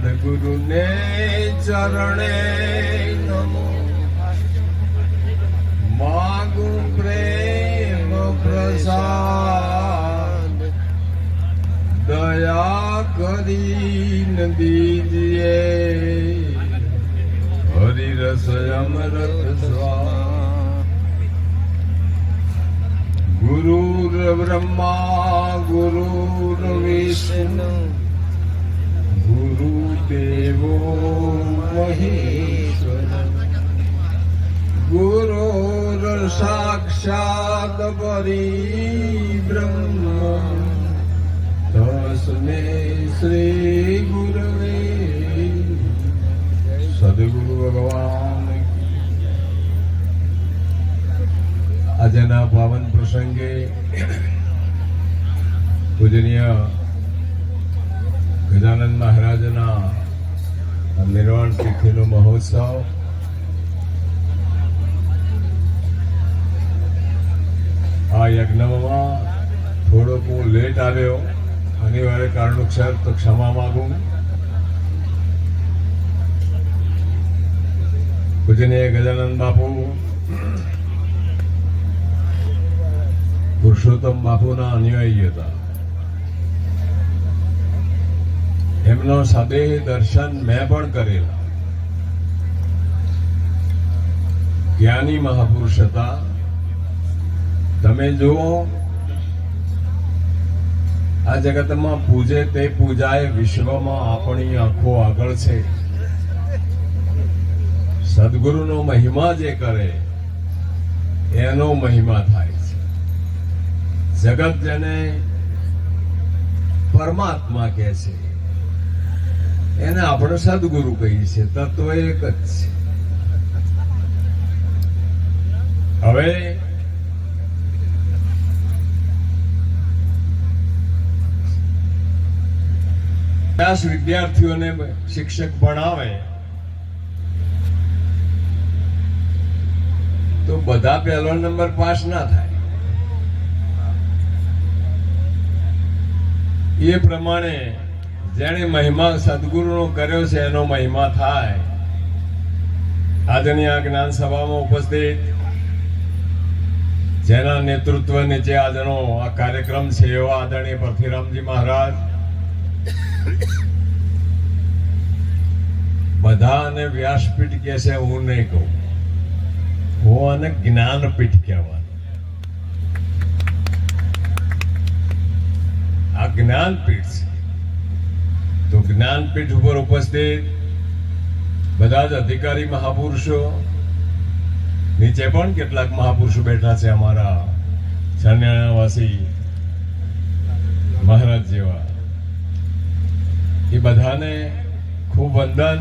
સદગુરુને ચરણે નમો. માગુ પ્રેમ પ્રસાદ. દયા કરીને દીજીએ હરિરસ અમૃત ગુરુર બ્રહ્મા, ગુરુર વિષ્ણુ. ગુરુદેવો મહેશ્વર ગુરુર સાક્ષાત પરિબ્રહ્મ તસ્મે શ્રી ગુરવે. સદગુરુ ભગવાન આજના પાવન પ્રસંગે પૂજનીય ગજાનંદ મહારાજના નિર્વાણ તિથિનો મહોત્સવ. આ યજ્ઞમાં થોડોક હું લેટ આવ્યો. અનિવાર્ય કારણોસર તો ક્ષમા માગું. પૂજનીય ગજાનંદ બાપુ, પુરુષોત્તમ બાપુના અનુયાયી હતા. એમનો સદેહ દર્શન મેં પણ કરેલા. જ્ઞાની મહાપુરુષ હતા તમે જુઓ, આ જગતમાં પૂજે તે પૂજાએ વિશ્વમાં આપણી આંખો આગળ છે. સદગુરુનો મહિમા જે કરે, એનો મહિમા થાય છે. જગત જેને પરમાત્મા કહે છે. એને આપણે સદગુરુ કહીએ છીએ, તત્વ એક જ છે. હવે દસ વિદ્યાર્થીઓને શિક્ષક ભણાવે, તો બધા પહેલો નંબર પાસ ના થાય. એ પ્રમાણે જેણે મહિમા સદગુરુનો કર્યો છે, એનો મહિમા થાય. આજની આ જ્ઞાન સભામાં ઉપસ્થિત. જેના નેતૃત્વ નીચે આજનો આ કાર્યક્રમ છે, એવા આદરણીય પરથીરામજી મહારાજ. બધાને વ્યાસપીઠ કે છે, હું નહીં કહું. હું આને જ્ઞાનપીઠ કહેવાય. આ જ્ઞાનપીઠ છે. તો જ્ઞાનપીઠ ઉપર ઉપસ્થિત બધા જ અધિકારી મહાપુરુષો, નીચે પણ કેટલાક મહાપુરુષો બેઠા છે અમારા છાનિયાવાસી મહારાજ જેવા. એ બધાને ખૂબ વંદન.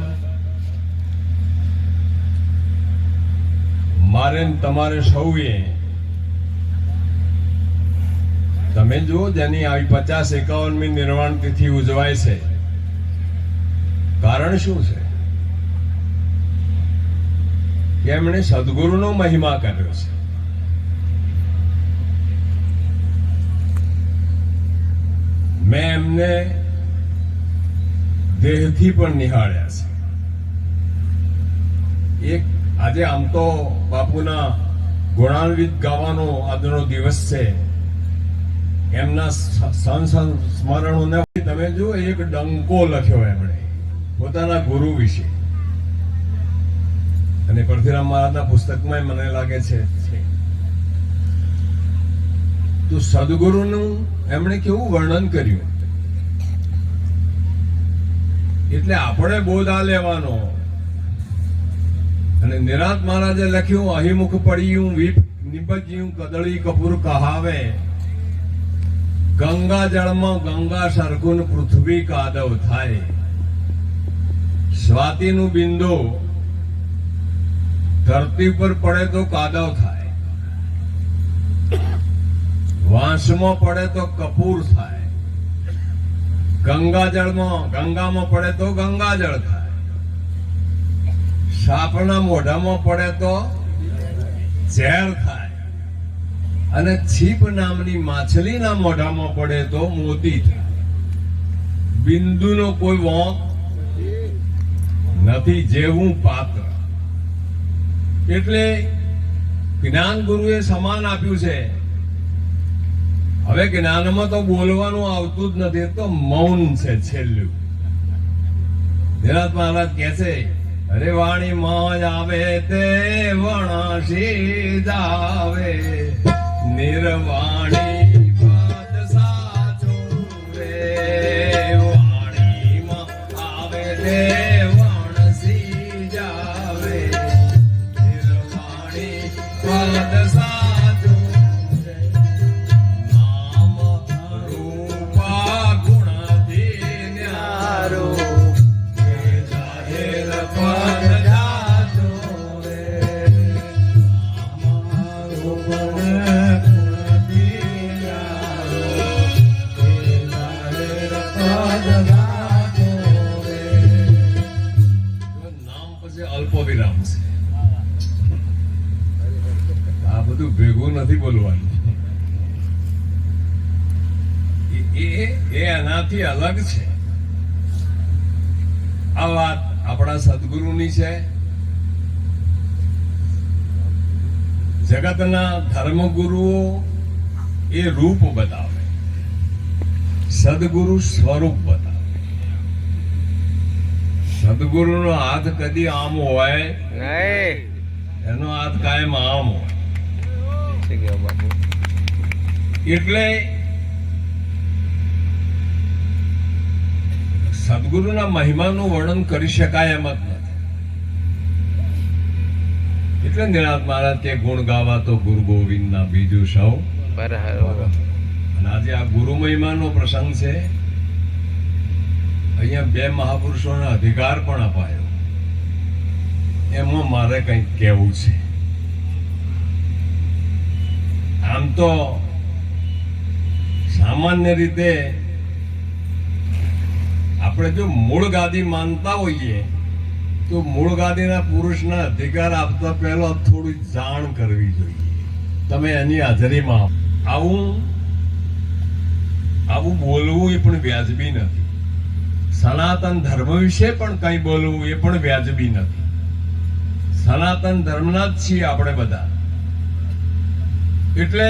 મારે તમારે સૌએ તમે જુઓ જેની આવી પચાસ એકાવનમી નિર્વાણ તિથિ ઉજવાય છે. કારણ શું છે? એમણે સદગુરુનો મહિમા કર્યો છે. મેં એમને દેહથી પણ નિહાળ્યા છે. એક આજે આમ તો બાપુના ગુણાન્વિત ગાવાનો આજનો દિવસ છે. એમના સંસન સ્મરણોને તમે જો એક ડંકો લખ્યો એમણે. પોતાના ગુરુ વિશે. અને પરથીરામ મહારાજના પુસ્તકમાં મને લાગે છે. તો સદગુરુનું એમણે કેવું વર્ણન કર્યું? એટલે આપણે બોધ આ લેવાનો. અને નિરાત મહારાજે લખ્યું અહિમુખ પડ્યું, વીપ નિપજ્યું કદળી કપૂર કહાવે. ગંગા જળમાં ગંગા સરખું પૃથ્વી કાદવ થાય. સ્વાતિનું બિંદુ ધરતી પર પડે તો કાદવ થાય. વાંસમાં પડે તો કપૂર થાય. ગંગાજળમાં, ગંગામાં પડે તો ગંગાજળ થાય. સાપના મોઢામાં પડે તો ઝેર થાય. અને છીપ નામની માછલીના મોઢામાં પડે તો મોતી થાય. બિંદુનો કોઈ વોંક નથી જેવું પાત્ર. એટલે જ્ઞાન ગુરુએ સમાન આપ્યું છે. હવે જ્ઞાનમાં તો બોલવાનું આવતું જ નથી તો મૌન છે છેલ્લું. નિરાત મહારાજ કહે છે, અરે વાણી માં આવે તે વણાશી જાવે નિર્વાણી એ- એનાથી અલગ છે. આ વાત આપણા સદગુરુની છે. જગતના ધર્મગુરુઓ એ રૂપ બતાવે. સદગુરુ સ્વરૂપ બતાવે. સદગુરુનો હાથ કદી આમ હોય એનો હાથ કાયમ આમ હોય. એટલે સદગુરુના મહિમાનું વર્ણન કરી શકાય એમ જ નથી. એટલે નિરાત મહારાજ કે ગુણ ગાવા તો ગુરુ ગોવિંદના બીજું સૌ. અને આજે આ ગુરુ મહિમાનો પ્રસંગ છે. અહીંયા બે મહાપુરુષોને અધિકાર પણ અપાયો. એમાં મારે કંઈક કહેવું છે. આમ તો સામાન્ય રીતે આપણે જો મૂળ ગાદી માનતા હોઈએ, તો મૂળ ગાદીના પુરુષના અધિકાર આપતા પહેલા થોડી જાણ કરવી જોઈએ. તમે એની હાજરીમાં આવું આવું બોલવું એ પણ વ્યાજબી નથી. સનાતન ધર્મ વિશે પણ કંઈ બોલવું એ પણ વ્યાજબી નથી. સનાતન ધર્મના જ છીએ આપણે બધા. એટલે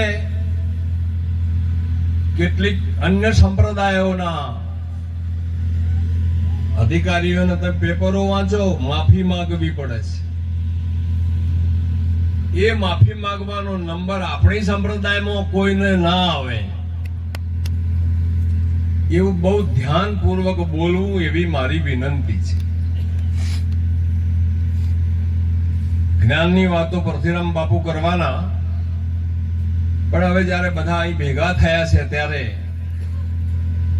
કેટલીક અન્ય સંપ્રદાયોના અધિકારીઓને તમે પેપરો વાંચો, માફી માંગવી પડે છે. એ માફી માંગવાનો નંબર આપણી સંપ્રદાયમાં કોઈને ના આવે. એવું બહુ ધ્યાનપૂર્વક બોલવું એવી મારી વિનંતી છે. જ્ઞાનની વાતો પરથીરામ બાપુ કરવાના. પણ હવે જ્યારે બધા અહીં ભેગા થયા છે ત્યારે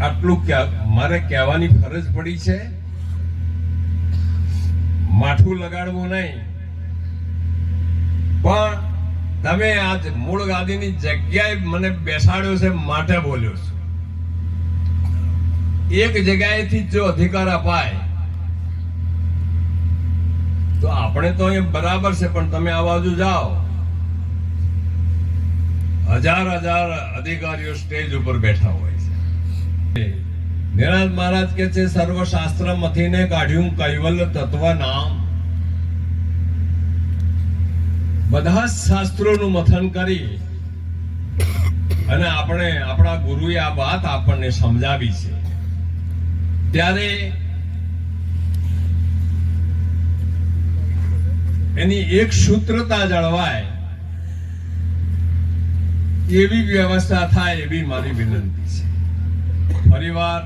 આટલું મારે કહેવાની ફરજ પડી છે, માઠું લગાડવું નહીં. પણ તમે આજ મૂળ ગાદીની જગ્યાએ મને બેસાડ્યો છે માટે બોલ્યો છું. એક જગ્યાએથી જો અધિકાર અપાય, તો આપણે તો અહીંયા બરાબર છે, પણ તમે આ બાજુ જાઓ. હજાર હજાર અધિકારીઓ સ્ટેજ ઉપર બેઠા હોય. છે નિરાજ મહારાજ કે છે સર્વશાસ્ત્ર મથીને કાઢ્યું કૈવલ્ય તત્વ નામ બધા શાસ્ત્રોનું મથન કરી અને આપણે આપણા ગુરુએ આ વાત આપણને સમજાવી છે. ત્યારે એની એક સૂત્રતા જળવાય, એવી વ્યવસ્થા થાય એવી મારી વિનંતી છે. ફરીવાર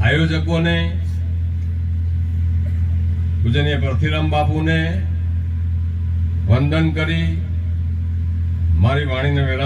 આયોજકોને પૂજનીય પરથીરામ બાપુને વંદન કરી મારી વાણીને વિરામ